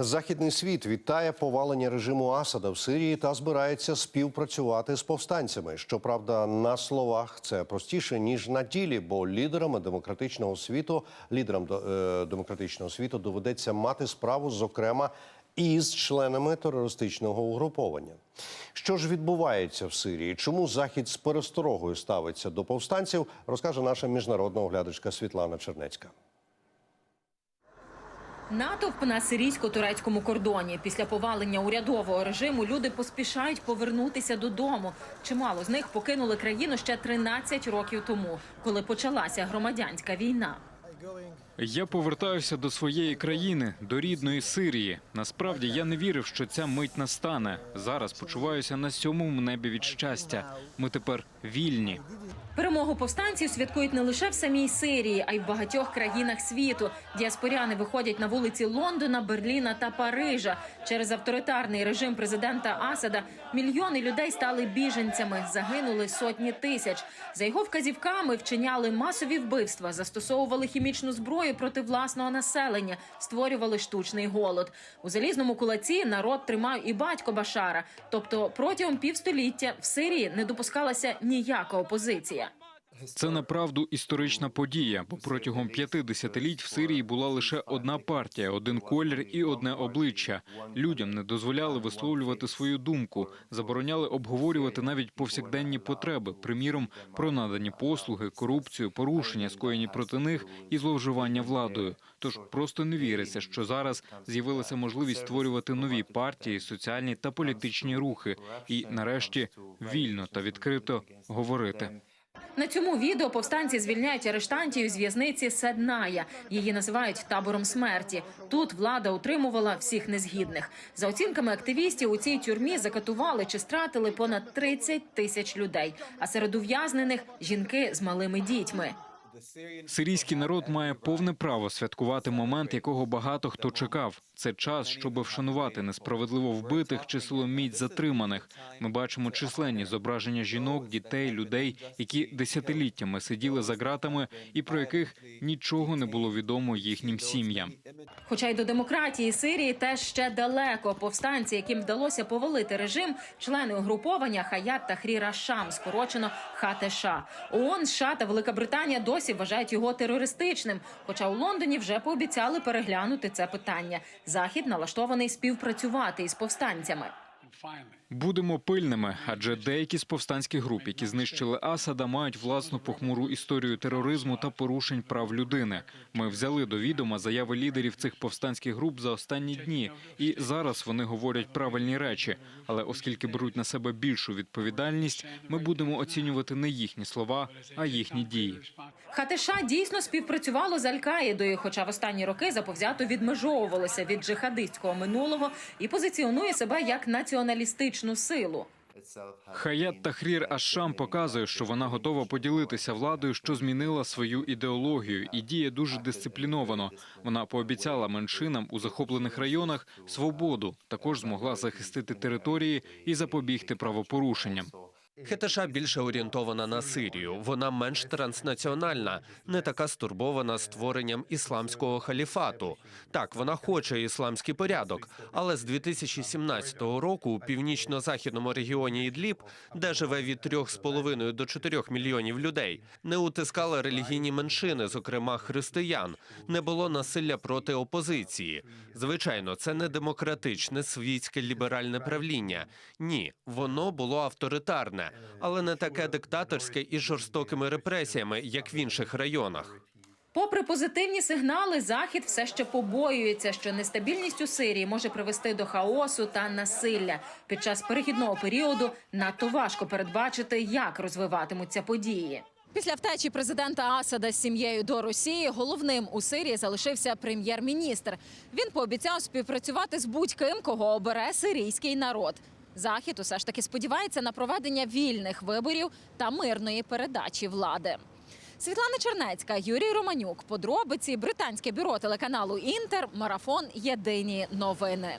Західний світ вітає повалення режиму Асада в Сирії та збирається співпрацювати з повстанцями. Щоправда, на словах це простіше ніж на ділі, бо лідерами демократичного світу, лідерам е, демократичного світу доведеться мати справу, зокрема, із членами терористичного угруповання. Що ж відбувається в Сирії? Чому Захід з пересторогою ставиться до повстанців? Розкаже наша міжнародна оглядачка Світлана Чернецька. Натовп на сирійсько-турецькому кордоні. Після повалення урядового режиму люди поспішають повернутися додому. Чимало з них покинули країну ще 13 років тому, коли почалася громадянська війна. Я повертаюся до своєї країни, до рідної Сирії. Насправді я не вірив, що ця мить настане. Зараз почуваюся на сьомому небі від щастя. Ми тепер вільні. Перемогу повстанців святкують не лише в самій Сирії, а й в багатьох країнах світу. Діаспоряни виходять на вулиці Лондона, Берліна та Парижа. Через авторитарний режим президента Асада мільйони людей стали біженцями, загинули сотні тисяч. За його вказівками вчиняли масові вбивства, застосовували хімічну зброю проти власного населення, створювали штучний голод. У залізному кулаці народ тримав і батько Башара. Тобто протягом півстоліття в Сирії не допускалася ніяка опозиція. Це направду історична подія, бо протягом п'яти десятиліть в Сирії була лише одна партія, один колір і одне обличчя. Людям не дозволяли висловлювати свою думку, забороняли обговорювати навіть повсякденні потреби, приміром про надані послуги, корупцію, порушення, скоєні проти них і зловживання владою. Тож просто не віриться, що зараз з'явилася можливість створювати нові партії, соціальні та політичні рухи, і нарешті вільно та відкрито говорити. На цьому відео повстанці звільняють арештантів з в'язниці Седная. Її називають табором смерті. Тут влада утримувала всіх незгідних. За оцінками активістів, у цій тюрмі закатували чи стратили понад 30 тисяч людей. А серед ув'язнених жінки з малими дітьми. Сирійський народ має повне право святкувати момент, якого багато хто чекав. Це час, щоб вшанувати несправедливо вбитих чи силоміць затриманих. Ми бачимо численні зображення жінок, дітей, людей, які десятиліттями сиділи за ґратами, і про яких нічого не було відомо їхнім сім'ям. Хоча й до демократії Сирії теж ще далеко. Повстанці, яким вдалося повалити режим, члени угруповання Хаят Тахрір Аш-Шам, скорочено ХТШ. ООН, США та Велика Британія досі вважають його терористичним. Хоча у Лондоні вже пообіцяли переглянути це питання. Захід налаштований співпрацювати із повстанцями. Будемо пильними, адже деякі з повстанських груп, які знищили Асада, мають власну похмуру історію тероризму та порушень прав людини. Ми взяли до відома заяви лідерів цих повстанських груп за останні дні, і зараз вони говорять правильні речі. Але оскільки беруть на себе більшу відповідальність, ми будемо оцінювати не їхні слова, а їхні дії. ХТШ дійсно співпрацювало з Аль-Каїдою, хоча в останні роки заповзято відмежовувалося від джихадистського минулого і позиціонує себе як націоналістичну силу. Хаят Тахрір Аш-Шам показує, що вона готова поділитися владою, що змінила свою ідеологію, і діє дуже дисципліновано. Вона пообіцяла меншинам у захоплених районах свободу, також змогла захистити території і запобігти правопорушенням. ХТШ більше орієнтована на Сирію. Вона менш транснаціональна, не така стурбована створенням ісламського халіфату. Так, вона хоче ісламський порядок, але з 2017 року у північно-західному регіоні Ідліб, де живе від 3,5 до 4 мільйонів людей, не утискали релігійні меншини, зокрема християн. Не було насилля проти опозиції. Звичайно, це не демократичне світське ліберальне правління. Ні, воно було авторитарне але не таке диктаторське із жорстокими репресіями, як в інших районах. Попри позитивні сигнали, захід все ще побоюється, що нестабільність у Сирії може привести до хаосу та насилля. Під час перехідного періоду надто важко передбачити, як розвиватимуться події. Після втечі президента Асада з сім'єю до Росії головним у Сирії залишився прем'єр-міністр. Він пообіцяв співпрацювати з будь-ким, кого обере сирійський народ. Захід усе ж таки сподівається на проведення вільних виборів та мирної передачі влади. Світлана Чернецька, Юрій Романюк. Подробиці британське бюро телеканалу Інтер. Марафон. Єдині новини.